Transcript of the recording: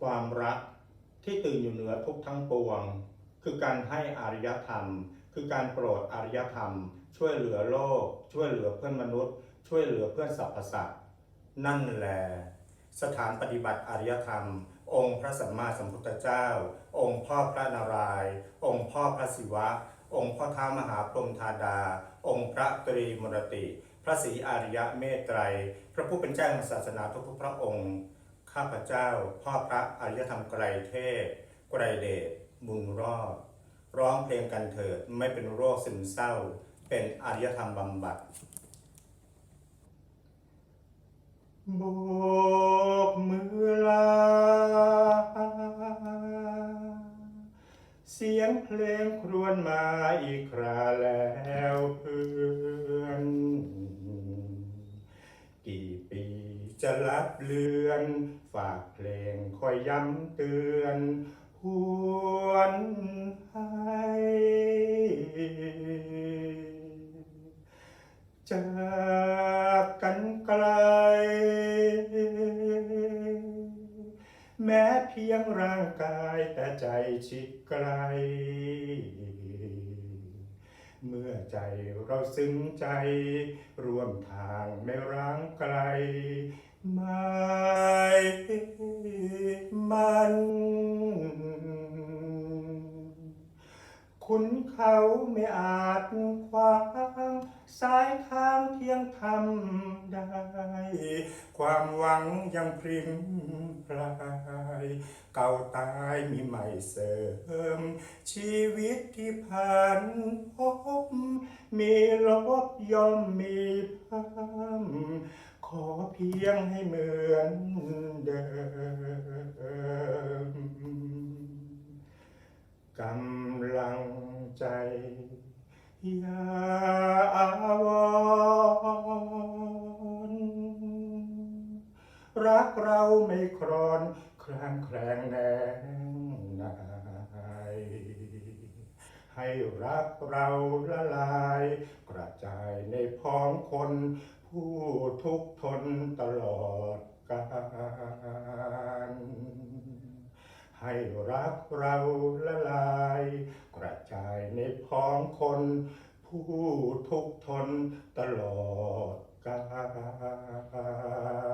ความรักที่ตื่นอยู่เหนือทุกทั้งปวง คือการให้อารยธรรม คือการโปรดอารยธรรม ช่วยเหลือโลก ช่วยเหลือเพื่อนมนุษย์ ช่วยเหลือเพื่อนสรรพสัตว์นั่นแหละสถานปฏิบัติอารยธรรม องค์พระสัมมาสัมพุทธเจ้า องค์พ่อพระนารายณ์องค์พ่อพระศิวะ องค์พ่อท้ามหาพรหมธาดา องค์พระตรีมรติ พระศรีอริยเมตไตร พระผู้เป็นเจ้าแห่งศาสนาทุกๆพระองค์ ข้าพเจ้า พ่อพระอริยธรรมไกรเทพไกรเดชบุญรอด ร้องเพลงกันเถิดไม่เป็นโรคซึมเศร้า เป็นอริยธรรมบำบัดโบกมือลา เสียงเพลงครวญมาอีกคราแล้วเพื่อน กี่ปี จะรับเลือน ฝากเพลงคอยย้ำเตือนหวนให้จากกันไกล แม้เพียงร่างกายแต่ใจชิดไกล เมื่อใจเราซึ้งใจ ร่วมทางไม่ร้างไกล ไม่มัน คุณเขาไม่อาจขวางสายทางเที่ยงธรรมได้ ความหวังยังพริมพลายเก่าตายมีใหม่เสริม ชีวิตที่ผ่านพบมีลบย่อมมีเพิ่ม อเพียงให้เหมือนเดิมกำลังใจอย่าอาวรรักเราไม่ครอนคลางแคลงแนงนาย ให้รักเราละลาย กระจายในพ้องคน ผู้ทุกทนตลอดกาลให้รักเราละลาย กระจายในพ้องคน ผู้ทุกทนตลอดกาล